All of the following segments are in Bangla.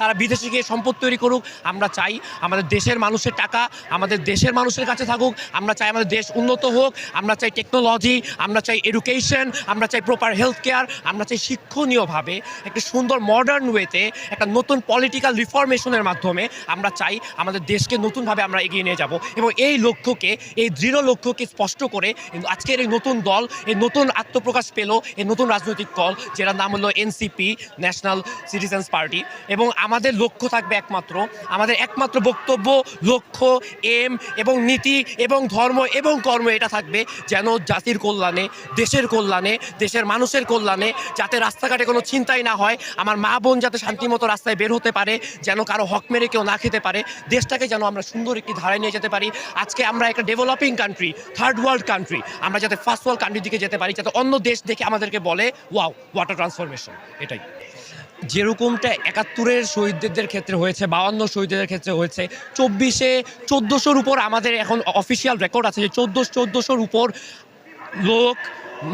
তারা বিদেশে গিয়ে সম্পদ তৈরি করুক, আমরা চাই আমাদের দেশের মানুষের টাকা, আমাদের দেশের মানুষের কাছে থাকুক, আমরা চাই আমাদের দেশ উন্নত হোক, আমরা চাই টেকনোলজি আমরা চাই এডুকেশন আমরা চাই প্রপার হেলথ কেয়ার আমরা চাই শিক্ষণীয়ভাবে একটা সুন্দর মডার্ন ওয়েতে একটা নতুন পলিটিক্যাল রিফরমেশনের মাধ্যমে আমরা চাই আমাদের দেশকে নতুনভাবে আমরা এগিয়ে নিয়ে যাব। এবং এই লক্ষ্যকে, এই দৃঢ় লক্ষ্যকে স্পষ্ট করে আজকের এই নতুন দল, এই নতুন আত্মপ্রকাশ পেল, এই নতুন রাজনৈতিক দল যেটার নাম হলো এনসিপি ন্যাশনাল সিটিজেন্স পার্টি এবং আমাদের লক্ষ্য থাকবে একমাত্র। আমাদের একমাত্র বক্তব্য, লক্ষ্য, এম এবং নীতি এবং ধর্ম এবং কর্ম এটা থাকবে যেন জাতির কল্যাণে, দেশের কল্যাণে, দেশের মানুষের কল্যাণে যাতে রাস্তাঘাটে কোনো চিন্তাই না হয়, আমার মা বোন যাতে শান্তিমতো রাস্তায় বের হতে পারে, যেন কারও হক মেরে কেউ না খেতে পারে, দেশটাকে যেন আমরা সুন্দর একটি ধারায় নিয়ে যেতে পারি। আজকে আমরা একটা developing country third world country আমরা যাতে ফার্স্ট ওয়ার্ল্ড কান্ট্রির দিকে যেতে পারি, যাতে অন্য দেশ দেখে আমাদেরকে বলে ওয়াও ওয়াটার ট্রান্সফরমেশন এটাই। যেরকমটা একাত্তরের শহীদদের ক্ষেত্রে হয়েছে বাউান্ন শহীদদের ক্ষেত্রে হয়েছে। চব্বিশে চোদ্দোশোর উপর আমাদের এখন অফিসিয়াল রেকর্ড আছে যে চোদ্দ চোদ্দোশোর উপর লোক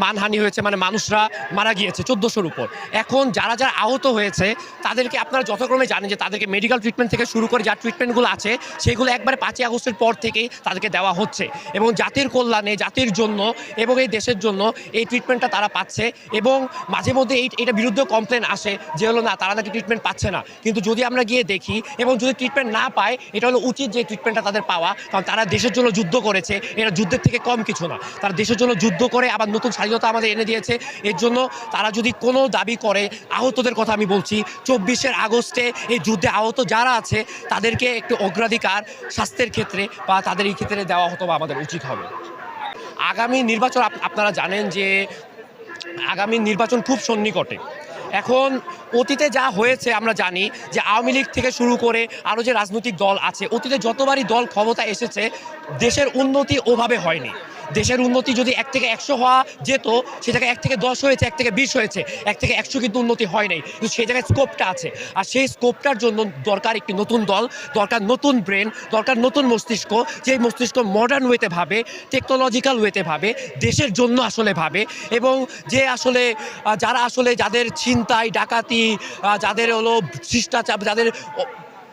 মানহানি হয়েছে মানে মানুষরা মারা গিয়েছে চোদ্দোশোর উপর। এখন যারা যারা আহত হয়েছে, তাদেরকে আপনারা যথাক্রমে জানেন যে তাদেরকে মেডিকেল ট্রিটমেন্ট থেকে শুরু করে যা ট্রিটমেন্টগুলো আছে, সেগুলো একবারে পাঁচই আগস্টের পর থেকেই তাদেরকে দেওয়া হচ্ছে। এবং জাতির কল্যাণে, জাতির জন্য এবং এই দেশের জন্য এই ট্রিটমেন্টটা তারা পাচ্ছে। এবং মাঝে মধ্যে এই, এটা বিরুদ্ধে কমপ্লেন আসে যে হলো, না, তারা নাকি ট্রিটমেন্ট পাচ্ছে না। কিন্তু যদি আমরা গিয়ে দেখি, এবং যদি ট্রিটমেন্ট না পায়, এটা হলো উচিত যে ট্রিটমেন্টটা তাদের পাওয়া। কারণ তারা দেশের জন্য যুদ্ধ করেছে এটা যুদ্ধের থেকে কম কিছু না। তারা দেশের জন্য যুদ্ধ করে আবার নতুন স্বাধীনতা আমাদের এনে দিয়েছে। এর জন্য তারা যদি কোনো দাবি করে, আহতদের কথা আমি বলছি, চব্বিশের আগস্টে এই যুদ্ধে আহত যারা আছে, তাদেরকে একটু অগ্রাধিকার স্বাস্থ্যের ক্ষেত্রে বা তাদের এই ক্ষেত্রে দেওয়া হতো বা আমাদের উচিত হবে। আগামী নির্বাচন আপ- আপনারা জানেন যে আগামী নির্বাচন খুব সন্নিকটে। এখন অতীতে যা হয়েছে আমরা জানি যে আওয়ামী লীগ থেকে শুরু করে আরও যে রাজনৈতিক দল আছে, অতীতে যতবারই দল ক্ষমতা এসেছে, দেশের উন্নতি ওভাবে হয়নি। দেশের উন্নতি যদি এক থেকে একশো হওয়া যেত সেটাকে এক থেকে দশ হয়েছে, এক থেকে বিশ হয়েছে, এক থেকে একশো কিন্তু উন্নতি হয় নাই। কিন্তু সেই জায়গায় স্কোপটা আছে। আর সেই স্কোপটার জন্য দরকার একটি নতুন দল, দরকার নতুন ব্রেন দরকার নতুন মস্তিষ্ক, যেই মস্তিষ্ক মডার্ন ওয়েতে ভাবে টেকনোলজিক্যাল ওয়েতে ভাবে, দেশের জন্য আসলে ভাবে এবং যে আসলে যারা আসলে যাদের ছিনতাই, ডাকাতি যাদের হলো শিষ্টাচার যাদের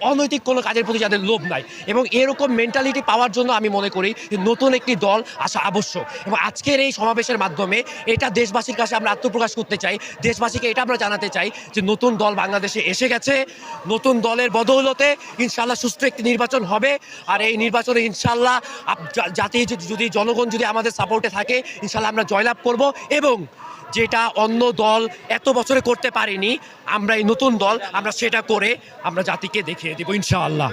অনৈতিক কোনো কাজের প্রতি যাদের লোভ নাই। এবং এরকম মেন্টালিটি পাওয়ার জন্য আমি মনে করি নতুন একটি দল আসা আবশ্যক। এবং আজকের এই সমাবেশের মাধ্যমে এটা দেশবাসীর কাছে আমরা আত্মপ্রকাশ করতে চাই। দেশবাসীকে এটা আমরা জানাতে চাই যে নতুন দল বাংলাদেশে এসে গেছে। নতুন দলের বদৌলতে ইনশাল্লাহ সুস্থ একটি নির্বাচন হবে। আর এই নির্বাচনে ইনশাল্লাহ জাতি যদি জনগণ যদি আমাদের সাপোর্টে থাকে ইনশাল্লাহ আমরা জয়লাভ করব। এবং যেটা অন্য দল এত বছরে করতে পারেনি, আমরা এই নতুন দল, আমরা সেটা করে আমরা জাতিকে দেখিয়ে দেবো, ইনশাআল্লাহ।